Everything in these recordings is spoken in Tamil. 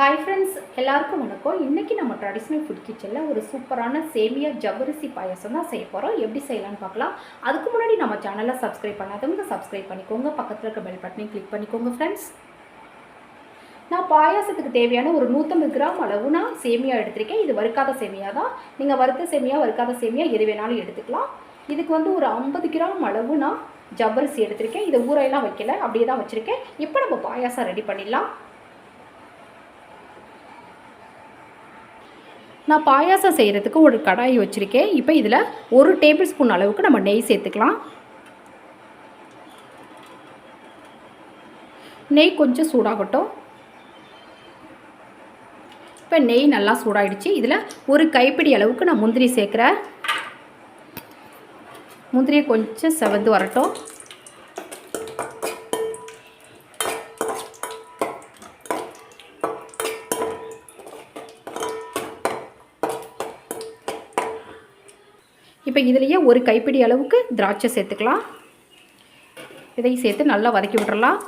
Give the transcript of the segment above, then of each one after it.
ஹாய் ஃப்ரெண்ட்ஸ் எல்லாருக்கும் வணக்கம். இன்றைக்கி நம்ம ட்ரெடிஷ்னல் ஃபுட் கிச்சனில் ஒரு சூப்பரான சேமியா ஜவ்வரிசி பாயாசம் தான் செய்ய போகிறோம் எப்படி செய்யலாம்னு பார்க்கலாம். அதுக்கு முன்னாடி நம்ம சேனலை சப்ஸ்கிரைப் பண்ணாதவங்க சப்ஸ்கிரைப் பண்ணிக்கோங்க. பக்கத்தில் இருக்க பெல் பட்டனையும் கிளிக் பண்ணிக்கோங்க ஃப்ரெண்ட்ஸ் நான் பாயாசத்துக்கு தேவையான ஒரு நூற்றம்பது கிராம் அளவு நான் சேமியா எடுத்திருக்கேன். இது வறுக்காத சேமியா தான். நீங்கள் வறுத்த சேமியா வறுக்காத சேமியா எது வேணாலும் எடுத்துக்கலாம். இதுக்கு வந்து ஒரு ஐம்பது கிராம் அளவு நான் ஜவ்வரிசி எடுத்திருக்கேன். இதை ஊரையெல்லாம் வைக்கல. அப்படியே தான் வச்சுருக்கேன். இப்போ நம்ம பாயாசம் ரெடி பண்ணிடலாம். நான் பாயாசம் செய்கிறதுக்கு ஒரு கடாய் வச்சுருக்கேன். இப்போ இதில் ஒரு டேபிள் ஸ்பூன் அளவுக்கு நம்ம நெய் சேர்த்துக்கலாம். நெய் கொஞ்சம் சூடாகட்டும். இப்போ நெய் நல்லா சூடாகிடுச்சு இதில் ஒரு கைப்பிடி அளவுக்கு நான் முந்திரி சேர்க்குறேன். முந்திரியை கொஞ்சம் செவந்து வரட்டும். இப்போ இதுலேயே ஒரு கைப்பிடி அளவுக்கு திராட்சை சேர்த்துக்கலாம். இதையும் சேர்த்து நல்லா வதக்கி விட்டுறலாம்.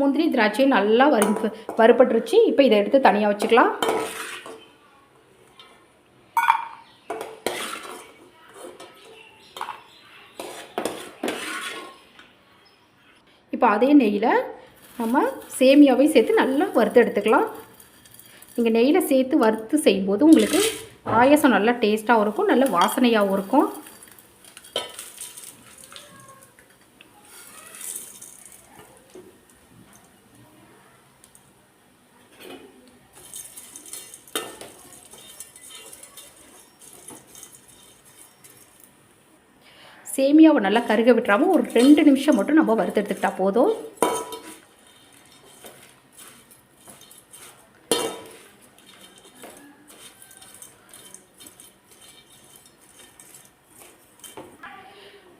முந்திரி திராட்சையும் நல்லா வரு வறுபட்டுருச்சு. இப்போ இதை எடுத்து தனியாக வச்சுக்கலாம். இப்போ அதே நெய்யில் நம்ம சேமியாவையும் சேர்த்து நல்லா வறுத்து எடுத்துக்கலாம். நீங்கள் நெய்யில் சேர்த்து வறுத்து செய்யும்போது உங்களுக்கு பாயசம் நல்லா டேஸ்ட்டாகவும் இருக்கும் நல்ல வாசனையாகவும் இருக்கும். சேமியாவை நல்லா கருக விட்டுறாமல் ஒரு ரெண்டு நிமிஷம் மட்டும் நம்ம வறுத்தெடுத்துக்கிட்டால் போதும்.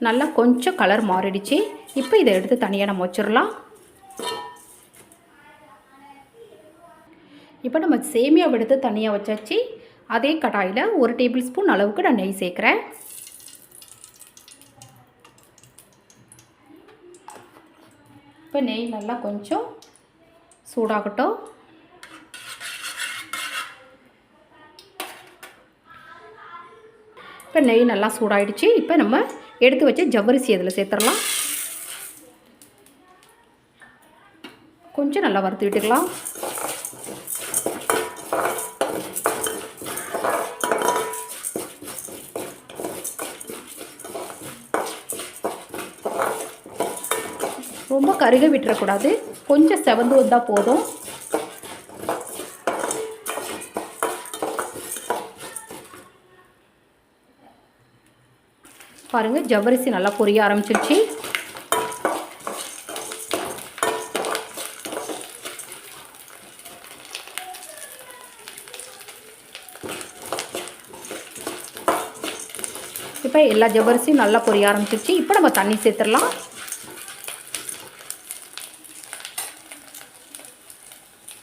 நல்லா கொஞ்சம் கலர் மாறிடுச்சு. இப்போ இதை எடுத்து தனியாக நம்ம வச்சிடலாம். இப்போ நம்ம சேமியாவை எடுத்து தனியாக வச்சாச்சு. அதே கடாயில் ஒரு டேபிள் ஸ்பூன் அளவுக்கு நான் நெய் சேர்க்குறேன். இப்போ நெய் நல்லா கொஞ்சம் சூடாகட்டும். இப்போ நெய் நல்லா சூடாயிடுச்சு. இப்போ நம்ம எடுத்து வச்ச ஜவ்வரிசி அதில் சேர்த்துடலாம். கொஞ்சம் நல்லா வறுத்து விட்டுக்கலாம். ரொம்ப கருக விட்டுறக்கூடாது. கொஞ்சம் செவந்து வந்தால் போதும். பாருங்கள் ஜவ்வரிசி நல்லா பொரிய ஆரம்பிச்சிருச்சு. இப்போ எல்லா ஜவ்வரிசியும் நல்லா பொரிய ஆரம்பிச்சிருச்சு. இப்போ நம்ம தண்ணி சேர்த்துடலாம்.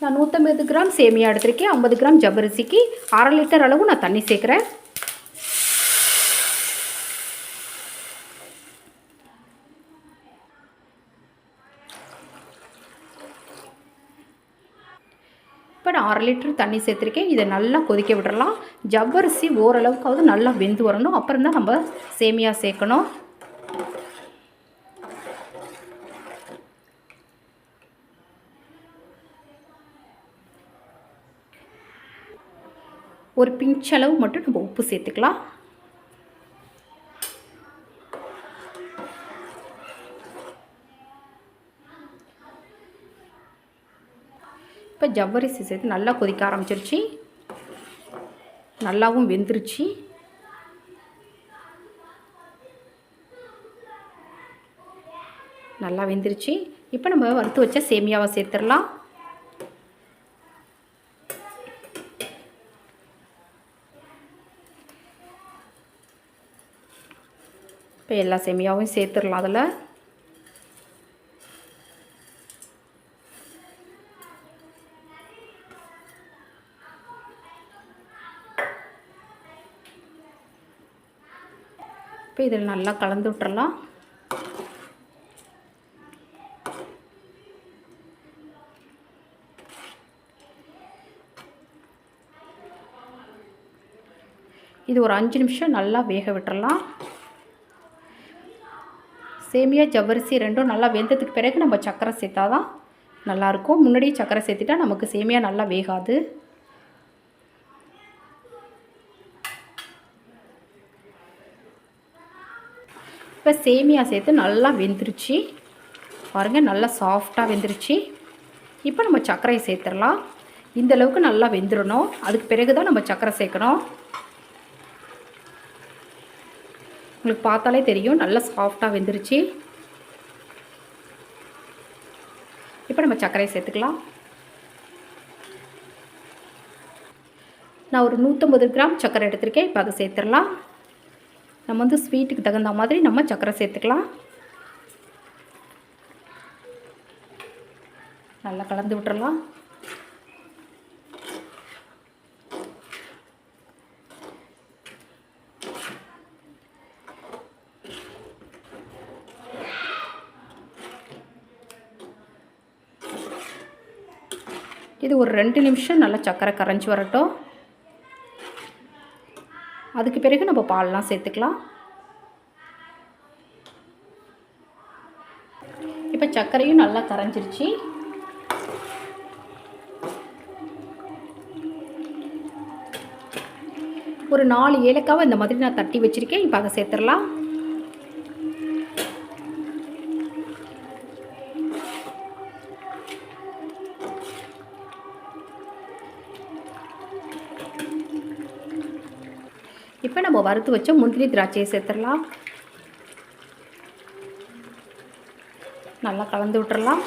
நான் நூற்றம்பது கிராம் சேமியா எடுத்திருக்கேன். ஐம்பது கிராம் ஜவ்வரிசிக்கு அரை லிட்டர் அளவு நான் தண்ணி சேர்க்குறேன். நான் அரை லிட்டர் தண்ணி சேர்த்துருக்கேன். இதை நல்லா கொதிக்க விடலாம். ஜவ்வரிசி ஓரளவுக்காவது நல்லா வெந்து வரணும். அப்புறம் தான் நம்ம சேமியா சேர்க்கணும். ஒரு பிஞ்சளவு மட்டும் நம்ம உப்பு சேர்த்துக்கலாம். இப்போ ஜவ்வரிசி சேர்த்து நல்லா கொதிக்க ஆரம்பிச்சிருச்சு. நல்லாவும் வெந்துருச்சு. நல்லா வெந்துருச்சு. இப்போ நம்ம வறுத்து வச்ச சேமியாவை சேர்த்துடலாம். இப்போ எல்லா சேமியாவும் சேர்த்துடலாம் அதில். இப்போ இதில் நல்லா கலந்து விட்டுறலாம். இது ஒரு அஞ்சு நிமிஷம் நல்லா வேக விட்டுறலாம். சேமியா ஜவ்வரிசி ரெண்டும் நல்லா வெந்ததுக்கு பிறகு நம்ம சக்கரை சேர்த்தா தான் நல்லாயிருக்கும். முன்னாடியே சக்கரை சேர்த்துட்டா நமக்கு சேமியா நல்லா வேகாது. இப்போ சேமியா சேர்த்து நல்லா வெந்துருச்சு. பாருங்கள் நல்லா சாஃப்டாக வெந்துருச்சு. இப்போ நம்ம சர்க்கரையை சேர்த்துடலாம். இந்த அளவுக்கு நல்லா வெந்துடணும். அதுக்கு பிறகு தான் நம்ம சர்க்கரை சேர்க்கணும். உங்களுக்கு பார்த்தாலே தெரியும் நல்லா சாஃப்டாக வெந்துருச்சு. இப்போ நம்ம சர்க்கரையை சேர்த்துக்கலாம். நான் ஒரு நூற்றம்பது கிராம் சர்க்கரை எடுத்திருக்கேன். இப்போ அதை சேர்த்துடலாம். நம்ம வந்து ஸ்வீட்டுக்கு தகுந்த மாதிரி நம்ம சர்க்கரை சேர்த்துக்கலாம். நல்லா கலந்து விட்டுறலாம். இது ஒரு ரெண்டு நிமிஷம் நல்லா சக்கரை கரைஞ்சி வரட்டும். அதுக்கு பிறகு நம்ம பால்லாம் சேர்த்துக்கலாம். இப்போ சர்க்கரையும் நல்லா கரைஞ்சிருச்சு. ஒரு நாலு ஏலக்காவை இந்த மாதிரி நான் தட்டி வச்சுருக்கேன். இப்போ அதை சேர்த்துடலாம். இப்போ நம்ம வறுத்து வச்ச முந்திரி திராட்சையை சேர்த்துடலாம். நல்லா கலந்து விட்டுறலாம்.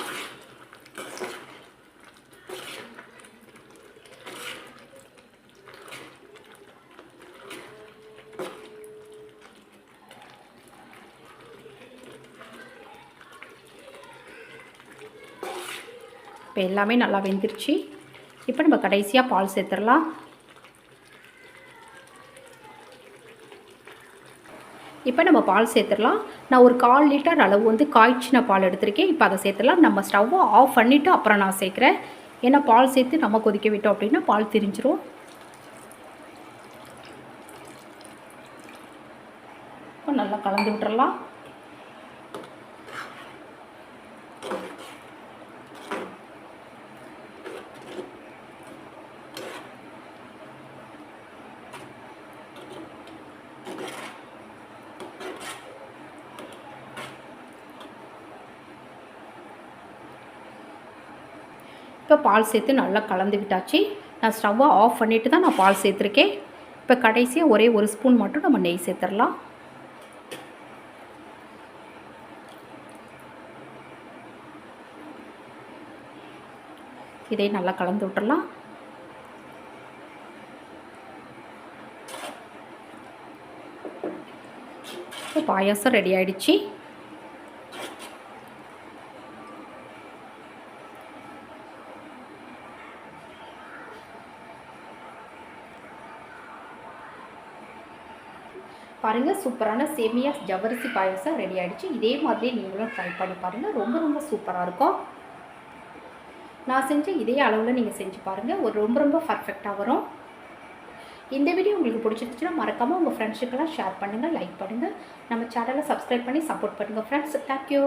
இப்போ எல்லாமே நல்லா வெந்துருச்சு. இப்போ நம்ம கடைசியாக பால் சேர்த்துடலாம். இப்போ நம்ம பால் சேர்த்துடலாம். நான் ஒரு கால் லிட்டர் அளவு வந்து காய்ச்சின பால் எடுத்திருக்கேன். இப்போ அதை சேர்த்துடலாம். நம்ம ஸ்டவ்வை ஆஃப் பண்ணிவிட்டு அப்புறம் நான் சேர்க்குறேன். ஏன்னா பால் சேர்த்து நம்ம கொதிக்க விட்டோம் அப்படின்னா பால் திரிஞ்சிரும். இப்போ நல்லா கலந்து விட்டுறலாம். இப்போ பால் சேர்த்து நல்லா கலந்து விட்டாச்சு. நான் ஸ்டவ்வை ஆஃப் பண்ணிவிட்டு தான் நான் பால் சேர்த்துருக்கேன். இப்போ கடைசியாக ஒரே ஒரு ஸ்பூன் மட்டும் நம்ம நெய் சேர்த்துடலாம். இதை நல்லா கலந்து விட்டுடலாம். பாயசம் பாயாசம் ரெடி ஆகிடுச்சி பாருங்கள் சூப்பரான சேமியா ஜவரிசி பாயசம் ரெடி ஆகிடுச்சு இதே மாதிரி நீங்களும் ட்ரை பண்ணி பாருங்கள் ரொம்ப ரொம்ப சூப்பராக இருக்கும். நான் செஞ்ச இதே அளவில் நீங்கள் செஞ்சு பாருங்கள் ஒரு ரொம்ப ரொம்ப பர்ஃபெக்டாக வரும். இந்த வீடியோ உங்களுக்கு பிடிச்சிருந்துச்சுன்னா மறக்காமல் உங்கள் ஃப்ரெண்ட்ஸுக்கெல்லாம் ஷேர் பண்ணுங்கள் லைக் பண்ணுங்கள் நம்ம சேனலை சப்ஸ்கிரைப் பண்ணி சப்போர்ட் பண்ணுங்கள் ஃப்ரெண்ட்ஸ் தேங்க்யூ